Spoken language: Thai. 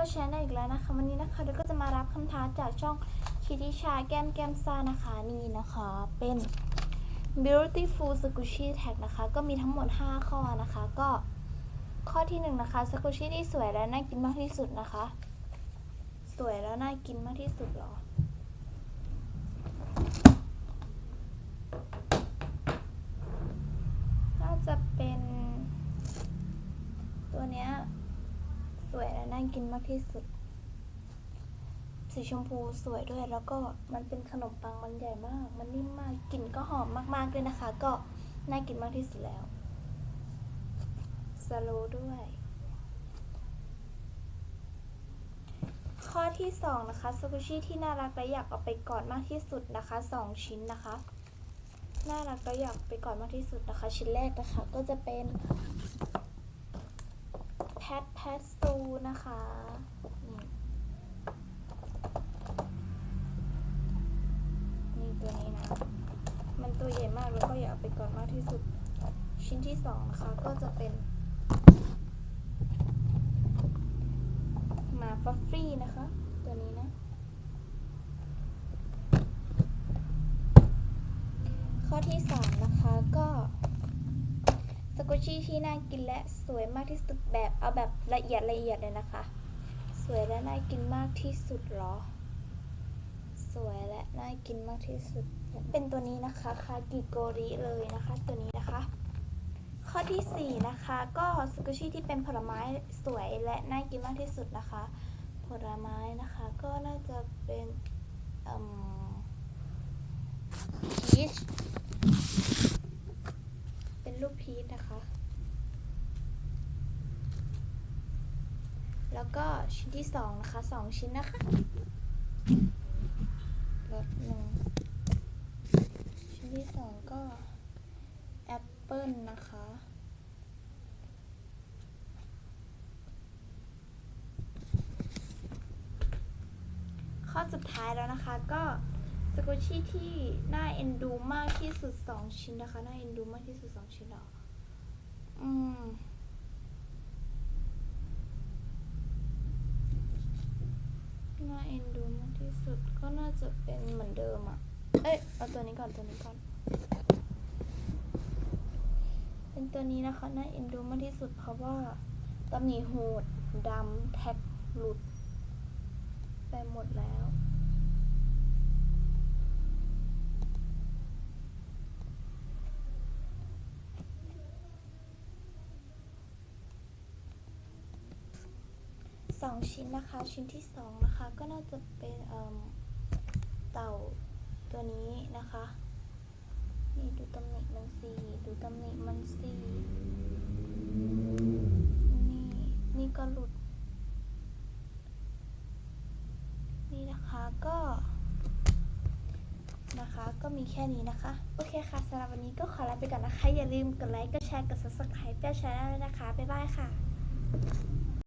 ยวแชร์ได้อีกแล้วนะคะวันนี้นะคะเราก็จะมารับคำท้าจากช่องคิติชาแก้มแก้มซ่านะคะนี่นะคะเป็น beautiful squishy tag นะคะ ก็มีทั้งหมด 5 ข้อนะคะ ก็ข้อที่1นะคะ squishy ที่สวยและน่ากินมากที่สุดนะคะ สวยแล้วน่ากินมากที่สุดหรอ น่าจะเป็น ตัวเนี้ย สวยและน่ากินมากที่สุด สีชมพูสวยด้วยแล้วก็มันเป็นขนมปังมันใหญ่มาก มันนิ่มมากกลิ่นก็หอมมากๆด้วยนะคะ ก็น่ากินมากที่สุดแล้วสโลด้วย ข้อที่สองนะคะสกุชี่ที่น่ารักและอยากเอาไปกอดมากที่สุดนะคะสองชิ้นนะคะน่ารักและอยากไปกอดมากที่สุดนะคะ ชิ้นแรกนะคะก็จะเป็น ทแพทซูนะคะนี่นี่ตัวนี้นะ มันตัวใหญ่มากแล้วก็อยากเอาไปก่อดมากที่สุด ชิ้นที่สองนะคะก็จะเป็นหมาฟัฟฟี่นะคะ ตัวนี้นะข้อที่สามนะคะก็ กุชี่ที่น่ากินและสวยมากที่สุดแบบเอาแบบละเอียดละเอียดเลยนะคะ สวยและน่ากินมากที่สุดเหรอ สวยและน่ากินมากที่สุด เป็นตัวนี้นะคะคากิโกริเลยนะคะ ตัวนี้นะคะ ข้อที่สี่นะคะ ก็สกุชี่ที่เป็นผลไม้สวยและน่ากินมากที่สุดนะคะ ผลไม้นะคะก็น่าจะเป็นอืม พีชเป็นรูปพีชนะคะ แล้วก็ชิ้นที่สองนะคะสองชิ้นนะคะรสหนึ่งชิ้นที่สองก็แอปเปิลนะคะข้อสุดท้ายแล้วนะคะก็สกุชี่ที่น่าเอ็นดูมากที่สุดสองชิ้นนะคะ น่าเอ็นดูมากที่สุดสองชิ้นหรออืม น่าเอ็นดูมากที่สุดก็น่าจะเป็นเหมือนเดิมอะเอ้ยเอาตัวนี้ก่อนตัวนี้ก่อน เป็นตัวนี้นะคะน่าเอ็นดูมากที่สุดเพราะว่าตำหนิหูดดำแท็กหลุดไปหมดแล้ว สองชิ้นนะคะ ชิ้นที่สองนะคะ ก็น่าจะเป็นเต่าตัวนี้นะคะ นี่ดูตำหนิมันสีดูตำหนิมันสีนี่นี่ก็หลุด นี่นะคะก็นะคะก็มีแค่นี้นะคะ โอเคค่ะสำหรับวันนี้ก็ขอลาไปก่อนนะคะ อย่าลืมกดไลค์กดแชร์กด subscribe เพื่อช anel ด้วยนะคะ บ๊ายบายค่ะ